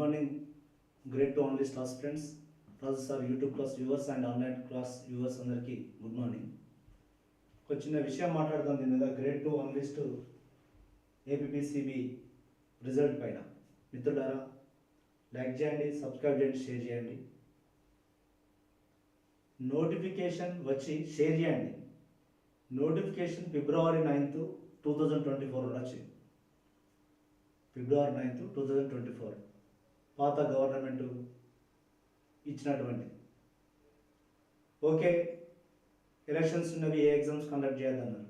Morning great two only class friends plus or YouTube class viewers and online class viewers అందరికీ good morning ఒక చిన్న విషయం మాట్లాడుతాం దీని మీద. గ్రేట్ టు ఆన్లిస్ట్ ఏపీపీసీబీ రిజల్ట్ పైన. మిత్రులారా లైక్ చేయండి సబ్స్క్రైబ్ చేయండి షేర్ చేయండి. నోటిఫికేషన్ వచ్చి షేర్ చేయండి. Notification February ninth two thousand twenty ఫోర్లో వచ్చింది February ninth two thousand twenty four పాత గవర్నమెంట్ ఇచ్చినటువంటి ఓకే ఎలక్షన్స్ ఉన్నవి ఏ ఎగ్జామ్స్ కండక్ట్ చేయొద్దన్నారు.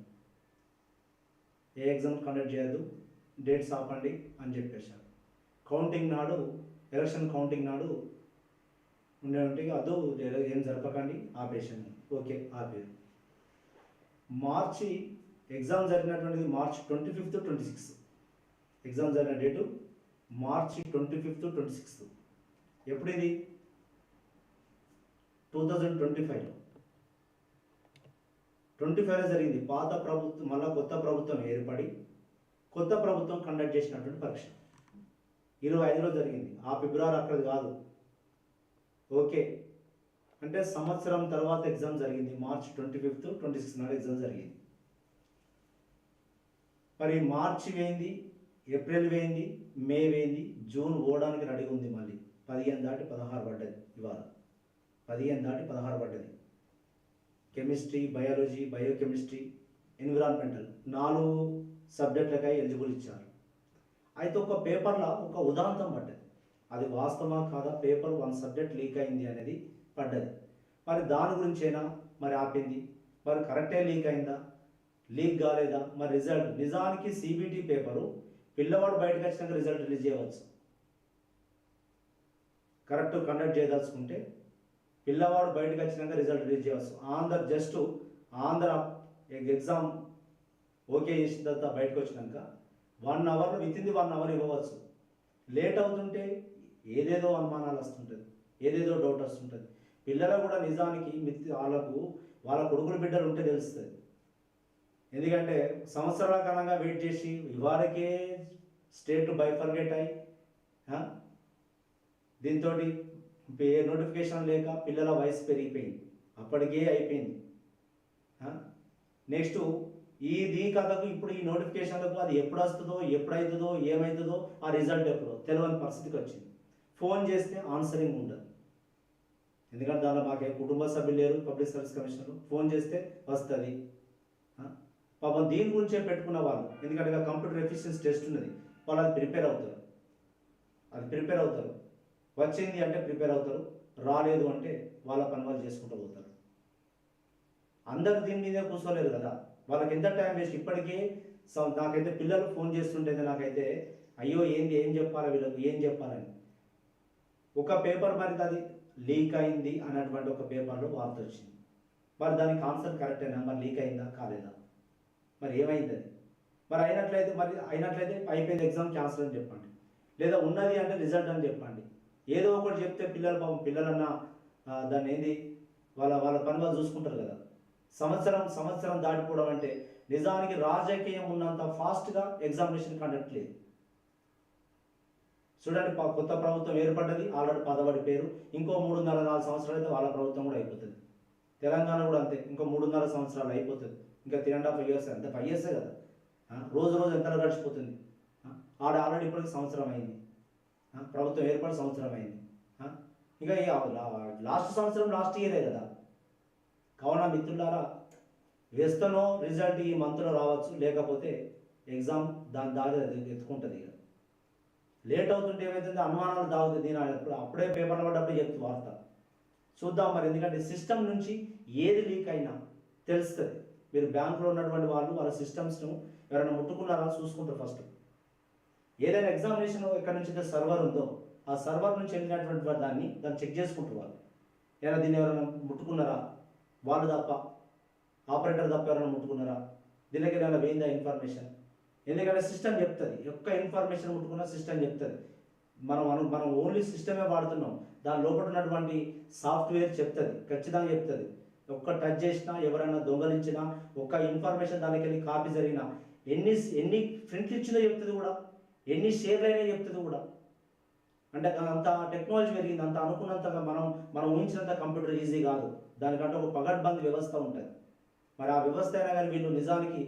ఏ ఎగ్జామ్స్ కండక్ట్ చేయొద్దు డేట్స్ ఆపండి అని చెప్పేశారు. కౌంటింగ్ నాడు ఎలక్షన్ కౌంటింగ్ నాడు ఉండేటువంటి అదు ఏం జరపకండి ఆపేశాను ఓకే ఆపేరు మార్చి exam జరిగినటువంటిది March twenty fifth twenty sixth. Exam జరిగిన date March twenty fifth twenty sixth. ఎప్పుడు ఇది టూ థౌజండ్ ట్వంటీ ఫైవ్లో ట్వంటీ ఫైవ్లో జరిగింది. పాత ప్రభుత్వం మళ్ళా కొత్త ప్రభుత్వం ఏర్పడి కొత్త ప్రభుత్వం కండక్ట్ చేసినటువంటి పరీక్ష. ఇరవై ఐదులో జరిగింది. ఆ ఫిబ్రవరి అక్కడ కాదు. ఓకే. అంటే సంవత్సరం తర్వాత ఎగ్జామ్ జరిగింది. March twenty fifth twenty sixth నాడు ఎగ్జామ్ జరిగింది. మరి మార్చి వేయింది ఏప్రిల్ వేయింది మే వేయింది జూన్ ఓడానికి రెడీ ఉంది మళ్ళీ. పదిహేను దాటి పదహారు పడ్డది ఇవాళ. పదిహేను దాటి పదహారు పడ్డది. కెమిస్ట్రీ బయాలజీ బయోకెమిస్ట్రీ ఎన్విరాన్మెంటల్ నాలుగు సబ్జెక్టులకై ఎలిజిబుల్ ఇచ్చారు. అయితే ఒక పేపర్లో ఒక ఉదాంతం పడ్డది. అది వాస్తవా కాదా? పేపర్ వన్ సబ్జెక్ట్ లీక్ అయింది అనేది పడ్డది. మరి దాని గురించైనా మరి ఆపింది? మరి కరెక్టే లీక్ అయిందా? లీక్ కాలేదా? మరి రిజల్ట్? నిజానికి సిబిటి పేపరు పిల్లవాడు బయటకు వచ్చినాక రిజల్ట్ రిలీజ్ చేయవచ్చు. కరెక్ట్ కండక్ట్ చేయదలుచుకుంటే పిల్లవాడు బయటకు వచ్చినాక రిజల్ట్ రిలీజ్ చేయవచ్చు. Andhra just Andhra exam okay చేసిన తర్వాత బయటకు వచ్చినాక one hour with in the one hour ఇవ్వవచ్చు. లేట్ అవుతుంటే ఏదేదో అనుమానాలు వస్తుంటుంది ఏదేదో డౌట్ వస్తుంటుంది పిల్లలు కూడా నిజానికి మిత్ వాళ్ళకు వాళ్ళ కొడుకులు బిడ్డలు ఉంటే తెలుస్తుంది ఎందుకంటే సంవత్సరాల కాలంగా వెయిట్ చేసి ఇవాళకే స్టేట్ బైఫర్గేట్ అయి దీంతో ఏ నోటిఫికేషన్ లేక పిల్లల వయసు పెరిగిపోయింది. అప్పటికే అయిపోయింది. నెక్స్ట్ ఈ దీ కథకు ఇప్పుడు ఈ నోటిఫికేషన్లకు అది ఎప్పుడు వస్తుందో ఎప్పుడవుతుందో ఏమవుతుందో ఆ రిజల్ట్ ఎప్పుడో? తెలియని పరిస్థితికి వచ్చింది. ఫోన్ చేస్తే ఆన్సరింగ్ ఉండదు. ఎందుకంటే దానిలో మాకే కుటుంబ సభ్యులు లేరు పబ్లిక్ సర్వీస్ కమిషనర్ ఫోన్ చేస్తే వస్తుంది. పాపం దీని గురించే పెట్టుకున్న వాళ్ళు. ఎందుకంటే కంప్యూటర్ ఎఫిషియన్సీ టెస్ట్ ఉన్నది. వాళ్ళు అది ప్రిపేర్ అవుతారు. అది ప్రిపేర్ అవుతారు. వచ్చింది అంటే ప్రిపేర్ అవుతారు. రాలేదు అంటే వాళ్ళ పని వాళ్ళు చేసుకుంటూ పోతారు. అందరు దీని మీదే కూర్చోలేరు కదా. వాళ్ళకి ఎంత టైం వేస్ట్ ఇప్పటికే నాకైతే పిల్లలు ఫోన్ చేస్తుంటే నాకైతే అయ్యో ఏంది? ఏం చెప్పాలా వీళ్ళకి? ఏం చెప్పాలని ఒక పేపర్ మరి అది లీక్ అయింది అన్నటువంటి ఒక పేపర్లో వార్త వచ్చింది. మరి దానికి ఆన్సర్ కరెక్టేనా మరి లీక్ అయిందా? కాలేదా? మరి ఏమైంది అది మరి అయినట్లయితే మరి అయినట్లయితే అయిపోయింది ఎగ్జామ్ క్యాన్సిల్ అని చెప్పండి. లేదా ఉన్నది అంటే రిజల్ట్ అని చెప్పండి. ఏదో ఒకటి చెప్తే పిల్లలు పాపం పిల్లలన్నా దాన్ని ఏంది? వాళ్ళ వాళ్ళ పని వాళ్ళు చూసుకుంటారు కదా. సంవత్సరం సంవత్సరం దాటిపోవడం అంటే నిజానికి రాజకీయం ఉన్నంత ఫాస్ట్గా ఎగ్జామినేషన్ కండక్ట్ లేదు. చూడండి కొత్త ప్రభుత్వం ఏర్పడ్డది ఆల్రెడీ పదవడి పేరు. ఇంకో మూడున్నర నాలుగు సంవత్సరాలు అయితే వాళ్ళ ప్రభుత్వం కూడా అయిపోతుంది. తెలంగాణ కూడా అంతే ఇంకో మూడున్నర సంవత్సరాలు అయిపోతుంది. ఇంకా త్రీ అండ్ హాఫ్ ఇయర్స్ అంత ఫైవ్ ఇయర్సే కదా. రోజు రోజు ఎంత గడిచిపోతుంది. ఆడ ఆల్రెడీ ఇప్పటికి సంవత్సరం అయింది. ప్రభుత్వం ఏర్పడి సంవత్సరం అయింది. ఇంకా లాస్ట్ సంవత్సరం లాస్ట్ ఇయరే కదా. కావున మిత్రులారా వేస్తనో రిజల్ట్ ఈ మంత్లో రావచ్చు లేకపోతే ఎగ్జామ్ దాని దారి ఎత్తుకుంటుంది ఇక. లేట్ అవుతుంటే ఏమవుతుంది అనుమానాలు దాగుతుంది. నేను ఎప్పుడు అప్పుడే పేపర్లో పడ్డప్పుడు చెప్తూ వార్త. చూద్దాం మరి ఎందుకంటే సిస్టమ్ నుంచి ఏది లీక్ అయినా తెలుస్తుంది. మీరు బ్యాంకులో ఉన్నటువంటి వాళ్ళు వాళ్ళ సిస్టమ్స్ను ఎవరైనా ముట్టుకున్నారా చూసుకుంటారు ఫస్ట్ ఏదైనా ఎగ్జామినేషన్ ఎక్కడి నుంచి అయితే సర్వర్ ఉందో ఆ సర్వర్ నుంచి వెళ్ళినటువంటి దాన్ని దాన్ని చెక్ చేసుకుంటారు వాళ్ళు. ఏదైనా దీన్ని ఎవరైనా ముట్టుకున్నారా? వాళ్ళు తప్ప ఆపరేటర్ తప్ప ఎవరైనా ముట్టుకున్నారా? దీనికి ఏదైనా పోయిందా ఇన్ఫర్మేషన్ ఎందుకంటే సిస్టమ్ చెప్తుంది. ఒక్క ఇన్ఫర్మేషన్ ముట్టుకున్న సిస్టమ్ చెప్తుంది. మనం మనం మనం ఓన్లీ సిస్టమే వాడుతున్నాం. దాని లోపల ఉన్నటువంటి సాఫ్ట్వేర్ చెప్తుంది. ఖచ్చితంగా చెప్తుంది. ఒక్క టచ్ చేసినా ఎవరైనా దొంగలించినా ఒక్క ఇన్ఫర్మేషన్ దానికి వెళ్ళి కాపీ జరిగినా ఎన్ని ఎన్ని ప్రింట్లు ఇచ్చిందో చెప్తుంది కూడా ఎన్ని షేర్లు అయినా చెప్తుంది కూడా. అంటే అంత టెక్నాలజీ పెరిగింది అంత అనుకున్నంతగా మనం మనం ఊహించినంత కంప్యూటర్ ఈజీ కాదు. దానికంటే ఒక పగడ్బంద్ వ్యవస్థ ఉంటుంది. మరి ఆ వ్యవస్థ అయినా కానీ వీళ్ళు నిజానికి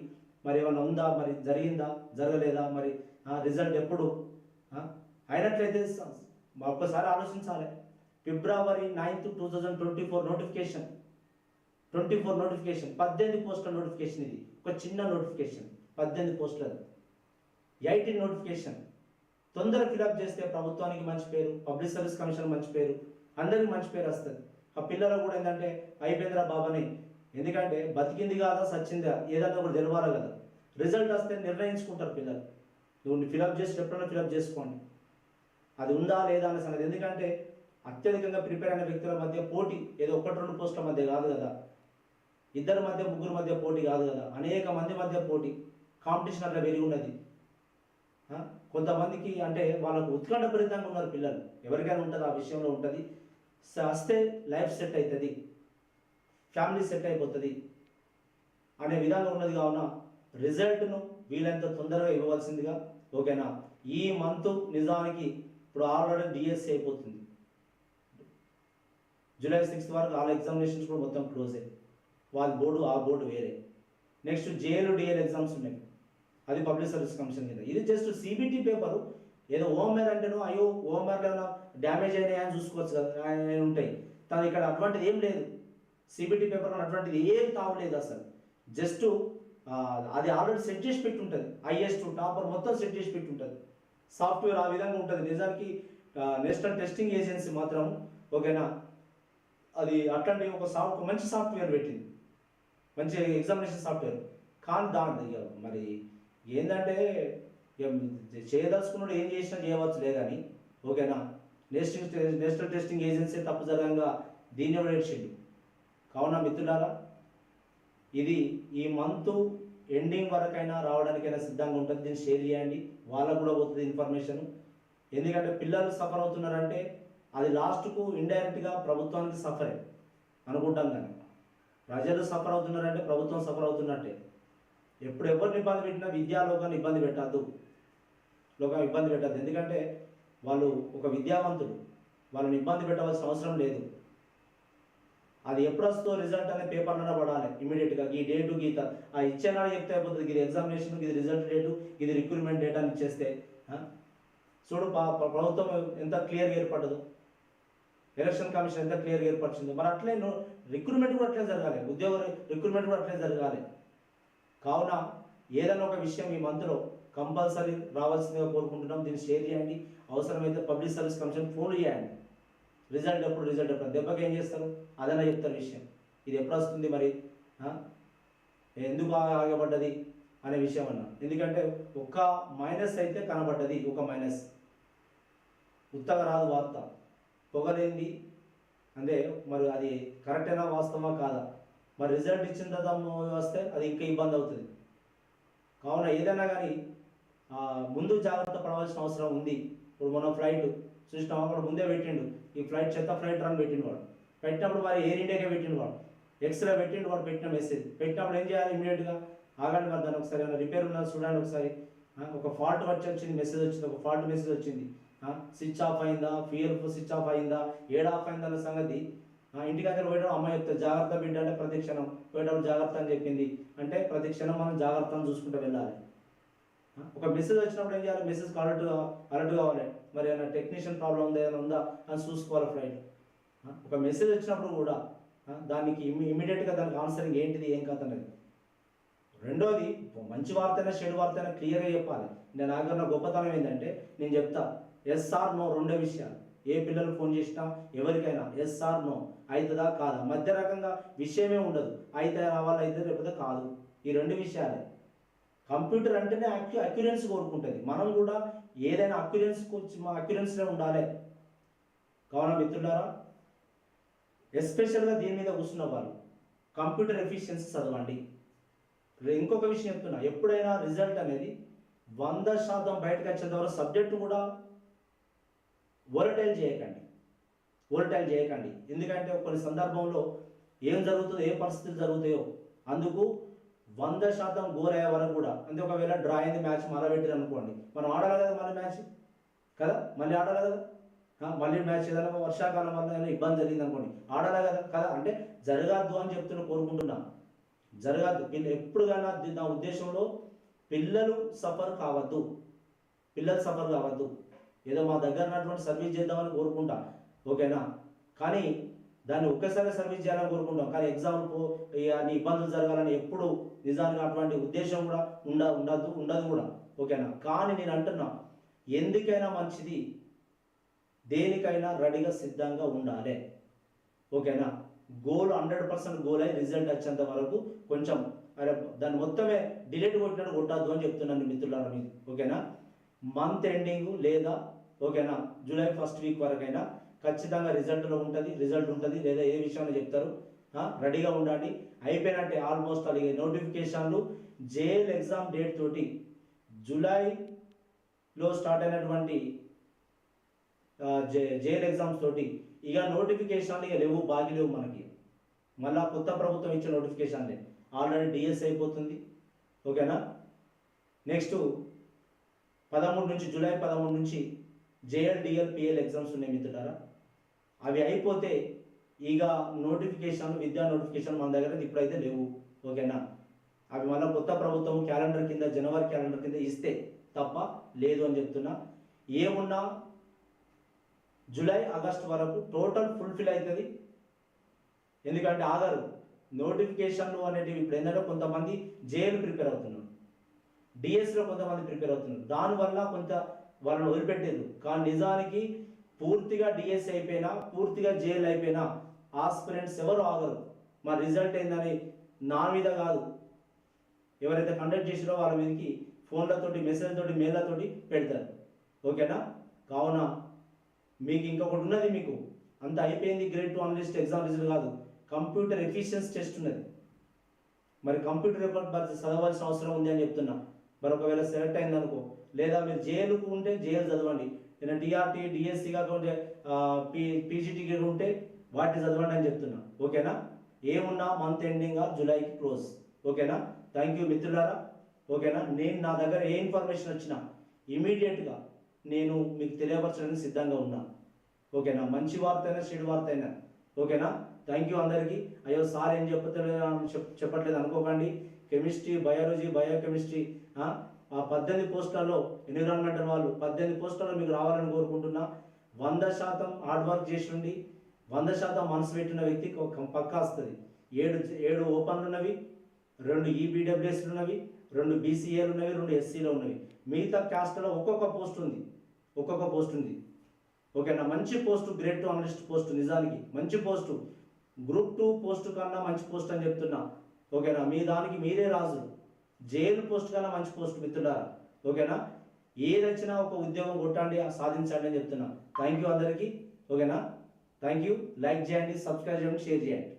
మరి ఏమైనా ఉందా? మరి జరిగిందా? జరగలేదా? మరి రిజల్ట్ ఎప్పుడు? అయినట్లయితే ఒక్కసారి ఆలోచించాలి. February ninth two thousand twenty four notification twenty four notification పద్దెనిమిది పోస్టుల నోటిఫికేషన్ ఇది. ఒక చిన్న నోటిఫికేషన్ పద్దెనిమిది పోస్టులది. Eighteen notification. తొందరగా ఫిలప్ చేస్తే ప్రభుత్వానికి మంచి పేరు పబ్లిక్ సర్వీస్ కమిషన్ మంచి పేరు అందరికి మంచి పేరు వస్తుంది. ఆ పిల్లలు కూడా ఏంటంటే అయిపోయిందిరా బాబాని. ఎందుకంటే బతికింది కాదా సచ్చిందా ఏదన్నా కూడా తెలవాలి కదా. రిజల్ట్ వస్తే నిర్ణయించుకుంటారు పిల్లలు. నువ్వు ఫిలప్ చేసి ఎప్పుడైనా ఫిలప్ చేసుకోండి. అది ఉందా లేదా అనే సంగతి ఎందుకంటే అత్యధికంగా ప్రిపేర్ అయిన వ్యక్తుల మధ్య పోటీ ఏదో ఒకటి రెండు పోస్టుల మధ్య కాదు కదా. ఇద్దరి మధ్య ముగ్గురు మధ్య పోటీ కాదు కదా. అనేక మంది మధ్య పోటీ. కాంపిటీషన్ అట్లా పెరిగి ఉన్నది. కొంతమందికి అంటే వాళ్ళకు ఉత్కంఠభరితంగా ఉన్నారు పిల్లలు. ఎవరికైనా ఉంటుంది ఆ విషయంలో ఉంటుంది. వస్తే లైఫ్ సెట్ అవుతుంది ఫ్యామిలీ సెట్ అయిపోతుంది. అనే విధంగా ఉన్నది కావున రిజల్ట్ను వీలైనంత తొందరగా ఇవ్వవలసిందిగా ఓకేనా? ఈ మంత్ నిజానికి ఇప్పుడు ఆల్రెడీ డిఎస్సి అయిపోతుంది. జూలై సిక్స్త్ వరకు ఆల్ ఎగ్జామినేషన్స్ కూడా మొత్తం క్లోజ్. అయ్యాయి వాళ్ళ బోర్డు ఆ బోర్డు వేరే. నెక్స్ట్ జేఎల్ డిఎల్ ఎగ్జామ్స్ ఉన్నాయి. అది పబ్లిక్ సర్వీస్ కమిషన్ కింద. ఇది జస్ట్ సిబిటి పేపరు ఏదో ఓమేర్ అంటేనో అయ్యో ఓమేర్లో ఏమైనా డ్యామేజ్ అయినాయి అని చూసుకోవచ్చు కదా ఉంటాయి. తను ఇక్కడ అటువంటిది ఏం లేదు. సిబిటి పేపర్లో అటువంటిది ఏం తావలేదు అసలు. జస్ట్ అది ఆల్రెడీ సెట్ చేసి పెట్టి ఉంటుంది హైయెస్ట్ టాపర్ మొత్తం సెట్ చేసి పెట్టి ఉంటుంది సాఫ్ట్వేర్ ఆ విధంగా ఉంటుంది. నిజానికి నేషనల్ టెస్టింగ్ ఏజెన్సీ మాత్రం ఓకేనా? అది అట్లాంటి ఒక సాఫ్ట్ మంచి సాఫ్ట్వేర్ పెట్టింది. మంచి ఎగ్జామినేషన్ సాఫ్ట్వేర్ కానీ దాని ఇక మరి ఏంటంటే ఇక చేయదలుచుకున్నాడు ఏం చేసినా చేయవచ్చులే కానీ ఓకేనా? నేషనల్ నేషనల్ టెస్టింగ్ ఏజెన్సీ తప్పు జరగంగా దీన్ని కూడా కావున మిత్రులారా ఇది ఈ మంత్ ఎండింగ్ వరకైనా రావడానికైనా సిద్ధంగా ఉంటుంది. దీన్ని షేర్ చేయండి. వాళ్ళకు కూడా పోతుంది ఇన్ఫర్మేషన్ ఎందుకంటే పిల్లలు సఫర్ అవుతున్నారంటే అది లాస్ట్కు ఇండైరెక్ట్గా ప్రభుత్వానికి సఫరే అనుకుంటాం కానీ. ప్రజలు సఫర్ అవుతున్నారంటే ప్రభుత్వం సఫర్ అవుతున్నట్టే ఎప్పుడు ఎవరిని ఇబ్బంది పెట్టినా విద్యాలోకాన్ని ఇబ్బంది పెట్టద్దు. లోకం ఇబ్బంది పెట్టద్దు. ఎందుకంటే వాళ్ళు ఒక విద్యావంతుడు. వాళ్ళని ఇబ్బంది పెట్టవలసిన అవసరం లేదు. అది ఎప్పుడు వస్తుందో రిజల్ట్ అనే పేపర్లో పడాలి. ఇమీడియట్గా ఈ డేటు గీత ఆ ఇచ్చేనాడు చెప్తే అయిపోతుంది. ఇది ఎగ్జామినేషన్ ఇది రిజల్ట్ డేటు ఇది రిక్రూట్మెంట్ డేట్ అని ఇచ్చేస్తే చూడు ప్రభుత్వం ఎంత క్లియర్గా ఏర్పడదు ఎలక్షన్ కమిషన్ ఎంత క్లియర్గా ఏర్పరిచిందో. మరి అట్లే రిక్రూట్మెంట్ కూడా అట్లే జరగాలి. ఉద్యోగ రిక్రూట్మెంట్ కూడా అట్లే జరగాలి. కావున ఏదైనా ఒక విషయం ఈ మంత్లో కంపల్సరీ రావాల్సిందిగా కోరుకుంటున్నాం. దీన్ని షేర్ చేయండి. అవసరమైతే పబ్లిక్ సర్వీస్ కమిషన్ ఫోన్ చేయండి. రిజల్ట్ ఎప్పుడు రిజల్ట్ ఎప్పుడు? దెబ్బకి ఏం చేస్తారు? అదైనా చెప్తారు విషయం. ఇది ఎప్పుడు వస్తుంది మరి? ఎందుకు ఆగబడ్డది అనే విషయం అన్న. ఎందుకంటే ఒక్క మైనస్ అయితే కనబడ్డది ఒక మైనస్. ఉత్తగా రాదు వార్త. పొగలేంది అంటే మరి అది కరెక్టేనా వాస్తవా కాదా? మరి రిజల్ట్ ఇచ్చిన తర్వాత వస్తే అది ఇంకా ఇబ్బంది అవుతుంది. కావున ఏదైనా కానీ ముందు జాగ్రత్త పడవలసిన అవసరం ఉంది. ఇప్పుడు మన ఫ్లైట్ చూసినాం వాడు ముందే పెట్టిండు. ఈ ఫ్లైట్ చెత్త ఫ్లైట్ రన్ పెట్టిండు వాడు. పెట్టినప్పుడు మరి ఎయిర్ ఇండియాకే పెట్టిండు వాడు. ఎక్స్రే పెట్టిండు వాడు పెట్టిన మెసేజ్ పెట్టినప్పుడు ఏం చేయాలి ఇమీడియట్గా ఆగండి మరి దాన్ని ఒకసారి ఏమైనా రిపేర్ ఉన్నది చూడండి ఒకసారి. ఒక ఫాల్ట్ వచ్చి వచ్చింది మెసేజ్ వచ్చింది ఒక ఫాల్ట్ మెసేజ్ వచ్చింది. స్విచ్ ఆఫ్ అయిందా? ఫ్యూయల్ స్విచ్ ఆఫ్ అయిందా? ఏడ్ ఆఫ్ అయిందా అన్న సంగతి? ఆ, ఇంటికి దగ్గర పోయేటప్పుడు అమ్మాయి చెప్తే జాగ్రత్త బిడ్డ అంటే ప్రతిక్షణం. పోయేటప్పుడు జాగ్రత్త అని చెప్పింది. అంటే ప్రతిక్షణం మనం జాగ్రత్తను చూసుకుంటూ వెళ్ళాలి. ఒక మెసేజ్ వచ్చినప్పుడు ఏం చేయాలి? మెసేజ్ అలర్ట్ అలర్ట్ కావాలి. మరి ఏమైనా టెక్నీషియన్ ప్రాబ్లం ఉందా? ఏమైనా ఉందా? అని చూసుకోవాలి ఫ్లైట్ ఒక మెసేజ్ వచ్చినప్పుడు కూడా దానికి ఇమ్మీడియట్గా ఇమీడియట్గా దానికి ఆన్సరింగ్ ఏంటిది ఏం కథ అనేది రెండోది మంచి వార్త అయినా చెడు వార్త అయినా క్లియర్గా చెప్పాలి. నేను నాకు గొప్పతనం ఏంటంటే నేను చెప్తా. ఎస్ఆర్ నో రెండో విషయాలు. ఏ పిల్లలు ఫోన్ చేసినా ఎవరికైనా ఎస్ఆర్ నో అవుతుందా కాదా? మధ్య రకంగా విషయమే ఉండదు. అయితే రావాలి? అయితే లేకపోతే కాదు. ఈ రెండు విషయాలే. కంప్యూటర్ అంటేనే అక్యూ అక్యురెన్స్ కోరుకుంటుంది. మనం కూడా ఏదైనా అక్యురెన్స్ కొంచెం అక్యురెన్స్లో ఉండాలి. కావున మిత్రులారా ఎస్పెషల్గా దీని మీద కూర్చున్న వాళ్ళు కంప్యూటర్ ఎఫిషియన్సీ చదవండి. ఇంకొక విషయం చెప్తున్నా. ఎప్పుడైనా రిజల్ట్ అనేది వంద శాతం బయటకు వచ్చేంత వరకు సబ్జెక్టు కూడా ఓరటైల్ చేయకండి. ఓరటైల్ చేయకండి. ఎందుకంటే కొన్ని సందర్భంలో ఏం జరుగుతుందో ఏ పరిస్థితులు జరుగుతాయో అందుకు వంద శాతం గోల్ అయ్యే వరకు కూడా అంటే ఒకవేళ డ్రా అయింది మ్యాచ్ మళ్ళీ పెట్టారు అనుకోండి. మనం ఆడాలి కదా మళ్ళీ మ్యాచ్? కదా? మళ్ళీ ఆడాలి కదా? మళ్ళీ మ్యాచ్ ఏదైనా వర్షాకాలం వల్ల ఏదైనా ఇబ్బంది జరిగింది అనుకోండి. ఆడాలి కదా? కదా? అంటే జరగద్దు అని చెప్తున్నా కోరుకుంటున్నా. జరగద్దు. వీళ్ళు ఎప్పుడు కానీ నా ఉద్దేశంలో పిల్లలు సఫర్ కావద్దు. పిల్లలు సఫర్ కావద్దు. ఏదో మా దగ్గర ఉన్నటువంటి సర్వీస్ చేద్దామని కోరుకుంటా. ఓకేనా? కానీ దాన్ని ఒక్కసారి సర్వీస్ చేయాలని కోరుకుంటాం. కానీ ఎగ్జామ్ అన్ని ఇబ్బందులు జరగాలని ఎప్పుడు నిజానికి అటువంటి ఉద్దేశం కూడా ఉండ ఉండదు ఉండదు కూడా. ఓకేనా? కానీ నేను అంటున్నా ఎందుకైనా మంచిది దేనికైనా రెడీగా సిద్ధంగా ఉండాలి. ఓకేనా? గోల్ హండ్రెడ్ పర్సెంట్ గోల్ అయి రిజల్ట్ వచ్చేంత వరకు కొంచెం అరే దాన్ని మొత్తమే డిలీట్ కొట్టినట్టు కొట్టద్దు అని చెప్తున్నాను మిత్రులారా మీకు ఓకేనా? మంత్ ఎండింగ్ లేదా ఓకేనా జూలై ఫస్ట్ వీక్ వరకైనా ఖచ్చితంగా రిజల్ట్లో ఉంటుంది రిజల్ట్ ఉంటుంది లేదా ఏ విషయంలో చెప్తారు రెడీగా ఉండండి. అయిపోయినట్టే ఆల్మోస్ట్ అలాగే నోటిఫికేషన్లు జేఎల్ ఎగ్జామ్ డేట్ తోటి జూలైలో స్టార్ట్ అయినటువంటి జే జేఎల్ ఎగ్జామ్స్ తోటి ఇక నోటిఫికేషన్లు ఇక లేవు బాగి లేవు మనకి. మళ్ళా కొత్త ప్రభుత్వం ఇచ్చే నోటిఫికేషన్లే ఆల్రెడీ డిఎస్ అయిపోతుంది ఓకేనా నెక్స్ట్ పదమూడు నుంచి జూలై పదమూడు నుంచి జేఎల్డిఎల్ పిఎల్ ఎగ్జామ్స్ ఉన్నాయి మిత్రులారా. అవి అయిపోతే ఇక నోటిఫికేషన్ విద్యా నోటిఫికేషన్ మన దగ్గర ఇప్పుడైతే లేవు. ఓకేనా? అవి మళ్ళీ కొత్త ప్రభుత్వం క్యాలెండర్ కింద జనవరి క్యాలెండర్ కింద ఇస్తే తప్ప లేదు అని చెప్తున్నా. ఏమున్నా జూలై ఆగస్ట్ వరకు టోటల్ ఫుల్ఫిల్ అవుతుంది. ఎందుకంటే ఆధారు నోటిఫికేషన్లు అనేటివి ఇప్పుడు ఏంటంటే కొంతమంది జేఎల్ ప్రిపేర్ అవుతున్నారు. డిఎస్లో కొంతమంది ప్రిపేర్ అవుతున్నారు. దానివల్ల కొంత వాళ్ళని వదిలిపెట్టేది. కానీ నిజానికి పూర్తిగా డిఎస్ అయిపోయినా పూర్తిగా జైలు అయిపోయినా ఆస్పిరెంట్స్ ఎవరు ఆగరు. మా రిజల్ట్ ఏందని నా మీద కాదు. ఎవరైతే కండక్ట్ చేసిరో వాళ్ళ మీదకి ఫోన్లతోటి మెసేజ్లతోటి మెయిల్లతోటి పెడతారు. ఓకేనా? కావున మీకు ఇంకొకటి ఉన్నది మీకు. అంత అయిపోయింది grade two analyst exam result కాదు. కంప్యూటర్ ఎఫిషియన్స్ టెస్ట్ ఉన్నది. మరి కంప్యూటర్ రిపోర్ట్ చదవాల్సిన అవసరం ఉంది అని చెప్తున్నా. మరి ఒకవేళ సెలెక్ట్ అయింది అనుకో లేదా మీరు జేఎల్కు ఉంటే జేఎల్ చదవండి. లేదా డిఆర్టీ డిఎస్సి కాకుండా పీ పీజీటీ ఉంటే వాటిని చదవండి అని చెప్తున్నా. ఓకేనా? ఏమున్నా మంత్ ఎండింగ్ ఆఫ్ జూలైకి క్లోజ్ ఓకేనా? థ్యాంక్ యూ మిత్రులారా. ఓకేనా? నేను నా దగ్గర ఏ ఇన్ఫర్మేషన్ వచ్చినా ఇమీడియట్గా నేను మీకు తెలియపరచడానికి సిద్ధంగా ఉన్నా. ఓకేనా? మంచి వార్త అయినా చెడు వార్త అయినా ఓకేనా? థ్యాంక్ యూ అందరికీ. అయ్యో సార్ ఏం చెప్పలేదు చెప్పట్లేదు అనుకోకండి. కెమిస్ట్రీ బయాలజీ బయోకెమిస్ట్రీ ఆ? పద్దెనిమిది పోస్టులలో ఎన్విరాన్మెంటల్ వాళ్ళు? పద్దెనిమిది పోస్టులలో మీకు రావాలని కోరుకుంటున్నా. వంద శాతం హార్డ్ వర్క్ చేసి ఉండి వంద శాతం మనసు పెట్టిన వ్యక్తికి ఒక పక్కా వస్తుంది. ఏడు ఏడు ఓపెన్లు ఉన్నవి రెండు ఈబీడబ్ల్యూఎస్లు ఉన్నవి రెండు బీసీఏలు ఉన్నవి రెండు ఎస్సీలు ఉన్నవి. మిగతా క్యాస్ట్లో ఒక్కొక్క పోస్ట్ ఉంది. ఒక్కొక్క పోస్ట్ ఉంది. ఓకేనా? మంచి post grade two analyst post నిజానికి. మంచి పోస్టు. గ్రూప్ టూ పోస్ట్ కన్నా మంచి పోస్ట్ అని చెప్తున్నా. ఓకేనా? మీ దానికి మీరే రాజు జైలు పోస్ట్ కన్నా మంచి పోస్ట్ మిత్రులారా. ఓకేనా? ఏదొచ్చినా ఒక ఉద్యోగం కొట్టండి సాధించండి అని చెప్తున్నా. థ్యాంక్ యూ అందరికీ. ఓకేనా? థ్యాంక్ యూ లైక్ చేయండి సబ్స్క్రైబ్ చేయండి షేర్ చేయండి.